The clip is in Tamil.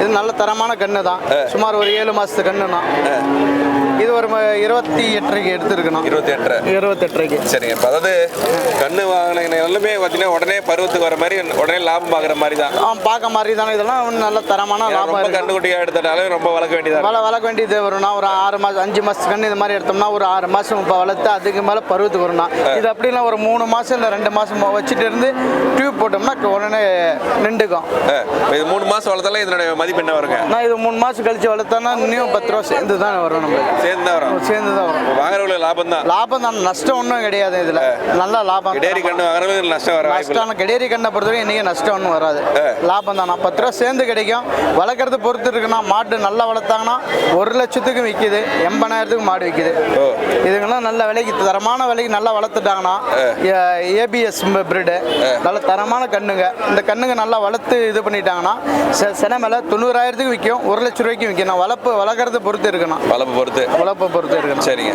இது நல்ல தரமான கன்று தான். சுமார் ஒரு ஏழு மாசத்து கண்ணுண்ணா இது ஒரு ம- இருபத்தி எட்டரைக்கு எடுத்துருக்கணும். இருபத்தி எட்டரை. இருபத்தெட்டரைக்கு. சரிங்க. இப்போ அதாவது கண்ணு வாங்கின எல்லாமே பார்த்தீங்கன்னா உடனே பருவத்துக்கு வர மாதிரி உடனே லாபம் பார்க்குற மாதிரி தான் ஆ பார்க்க மாதிரி தானே இதெல்லாம் நல்ல தரமான லாபம் ரொம்ப கண்ணுக்குட்டியாக எடுத்துட்டாலே ரொம்ப வளர்க்க வேண்டியதாக வள வளர்க்க வேண்டியது வரும்னா ஒரு ஆறு மாதம் அஞ்சு மாதத்து கன்று இது மாதிரி எடுத்தோம்னா ஒரு ஆறு மாதம் இப்போ வளர்த்து அதுக்கு மேலே பருவத்துக்கு வரும்னா. இது அப்படிலாம் ஒரு மூணு மாதம் இல்லை ரெண்டு மாதம் வச்சுட்டு இருந்து டியூப் போட்டோம்னா உடனே நின்றுக்கும். இது மூணு மாதம் வளர்த்தாலே இதனுடைய மதிப்பு என்ன வருங்க? நான் இது மூணு மாதம் கழிச்சு வளர்த்தோன்னா இன்னும் பத்து ரூபா சேர்ந்து தான் வரும் நம்மளுக்கு. சேர்ந்து தான் வரும் சேர்ந்து லாபம் தான் லாபம் தான் நஷ்டம் ஒன்றும் கிடையாது இதில். நல்ல லாபம். டேரி கண்ணு வாங்குறவங்களுக்கு நஷ்டம் வர வாய்ப்பு இல்லை நஷ்டம் கெடேரி கண்ணை பொறுத்தவரைக்கும் இன்னைக்கு நஷ்டம் ஒன்றும் வராது. லாபம் தான் பத்து ரூபா சேர்ந்து கிடைக்கும். வளர்க்குறது பொறுத்து இருக்குன்னா மாடு நல்லா வளர்த்தாங்கன்னா ஒரு லட்சத்துக்கு விற்கிது எண்பதாயிரத்துக்கு மாடு விற்கிது. இதுங்கெல்லாம் நல்ல விலைக்கு தரமான விலைக்கு நல்லா வளர்த்துட்டாங்கன்னா ஏபிஎஸ் பிரீடு நல்ல தரமான கண்ணுங்க. இந்த கண்ணுங்க நல்லா வளர்த்து இது பண்ணிட்டாங்கன்னா செ- சென மேலே தொண்ணூறாயிரத்துக்கு விற்கும் ஒரு லட்ச ரூபாய்க்கு விற்கும் நான் வளர்ப்பு வளர்க்குறது பொறுத்து இருக்கணும். வளர்ப்பு பொறுத்து. வளர்ப்பை பொறுத்து இருக்கணும். சரிங்க.